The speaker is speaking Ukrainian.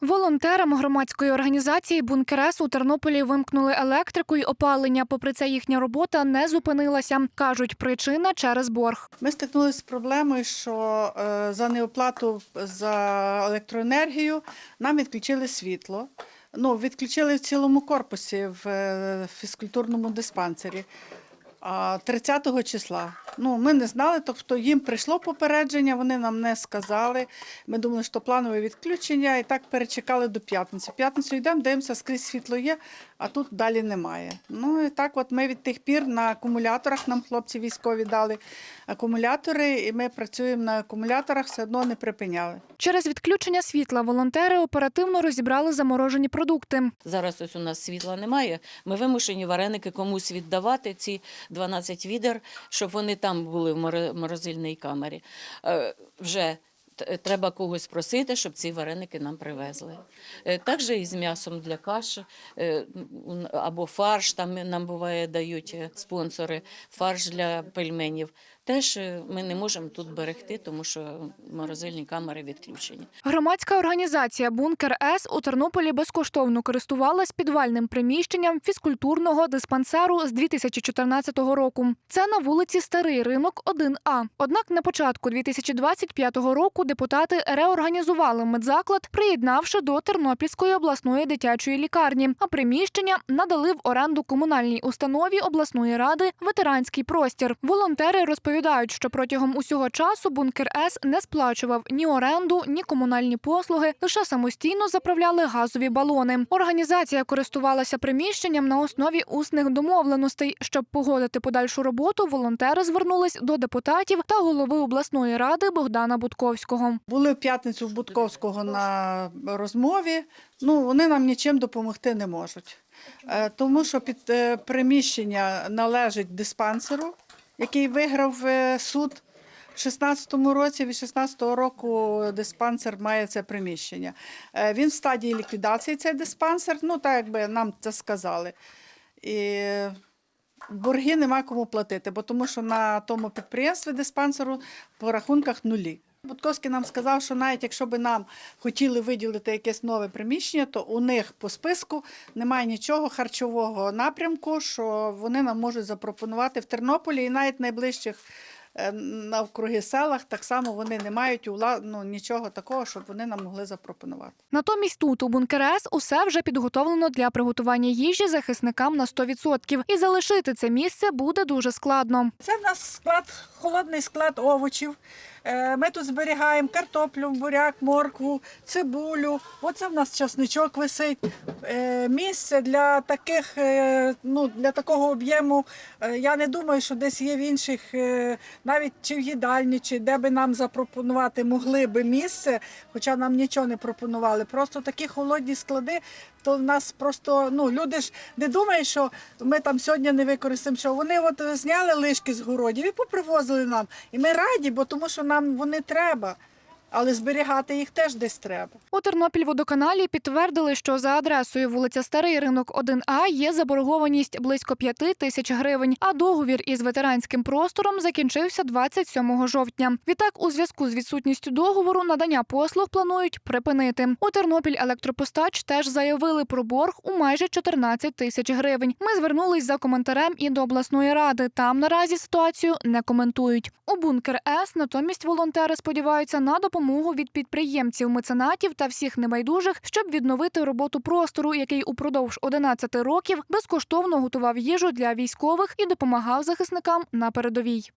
Волонтерам громадської організації «Бункерес» у Тернополі вимкнули електрику й опалення. Попри це, їхня робота не зупинилася. Кажуть, причина через борг. Ми стикнулися з проблемою, що е, за неоплату за електроенергію нам відключили світло. Ну, відключили в цілому корпусі в е, фізкультурному диспансері. А 30 числа. Ну, ми не знали, тобто їм прийшло попередження, вони нам не сказали. Ми думали, що планове відключення, і так перечекали до п'ятниці. П'ятницю йдемо, дивимося, скрізь світло є, а тут далі немає. Ну і так, от ми від тих пір на акумуляторах, нам хлопці військові дали акумулятори, і ми працюємо на акумуляторах, все одно не припиняли. Через відключення світла волонтери оперативно розібрали заморожені продукти. Зараз ось у нас світла немає. Ми вимушені вареники комусь віддавати, ці 12 відер, щоб вони там були в моро- морозильній камері. Е, Вже треба когось просити, щоб ці вареники нам привезли. Також Так же і з м'ясом для каші е, або фарш, там нам буває дають е, спонсори, фарш для пельменів. Теж е, ми не можемо тут берегти, тому що морозильні камери відключені. Громадська організація «Бункер С» у Тернополі безкоштовно користувалась підвальним приміщенням фізкультурного диспансеру з 2014 року. Це на вулиці Старий Ринок 1А. Однак на початку 2025 року депутати реорганізували медзаклад, приєднавши до Тернопільської обласної дитячої лікарні, а приміщення надали в оренду комунальній установі обласної ради ветеранський простір. Волонтери розповідають, що протягом усього часу бункер С не сплачував ні оренду, ні комунальні послуги, лише самостійно заправляли газові балони. Організація користувалася приміщенням на основі усних домовленостей. Щоб погодити подальшу роботу, волонтери звернулись до депутатів та голови обласної ради Богдана Будковського. Були в п'ятницю в Будковського на розмові. Ну, вони нам нічим допомогти не можуть. Е, Тому що під е, приміщення належить диспансеру, який виграв е, суд. В 16-му році, від 16-го року диспансер має це приміщення. Е, Він в стадії ліквідації цей диспансер, ну так якби нам це сказали. І борги нема кому платити, бо тому що на тому підприємстві диспансеру по рахунках нулі. Будковський нам сказав, що навіть якщо б нам хотіли виділити якесь нове приміщення, то у них по списку немає нічого харчового напрямку, що вони нам можуть запропонувати в Тернополі і навіть найближчих навкруги селах так само вони не мають ула- ну, нічого такого, щоб вони нам могли запропонувати. Натомість тут у бункер С усе вже підготовлено для приготування їжі захисникам на 100%. І залишити це місце буде дуже складно. Це в нас склад, холодний склад овочів. Е, Ми тут зберігаємо картоплю, буряк, моркву, цибулю. Оце в нас часничок висить. Е, Місце для таких, е, ну, для такого об'єму. е, Я не думаю, що десь є в інших, е, навіть чи в їдальні, чи де би нам запропонувати могли би місце, хоча нам нічого не пропонували. Просто такі холодні склади, то в нас просто ну люди ж не думають, що ми там сьогодні не використаємо. Що вони от зняли лишки з городів і попривозили нам. І ми раді, бо тому що нам вони треба. Але зберігати їх теж десь треба. У Тернопільводоканалі підтвердили, що за адресою вулиця Старий ринок 1А є заборгованість близько 5 тисяч гривень, а договір із ветеранським простором закінчився 27 жовтня. Відтак, у зв'язку з відсутністю договору надання послуг планують припинити. У Тернопіль електропостач теж заявили про борг у майже 14 тисяч гривень. Ми звернулись за коментарем і до обласної ради. Там наразі ситуацію не коментують. У бункер С натомість волонтери сподіваються на допомогу від підприємців, меценатів та всіх небайдужих, щоб відновити роботу простору, який упродовж 11 років безкоштовно готував їжу для військових і допомагав захисникам на передовій.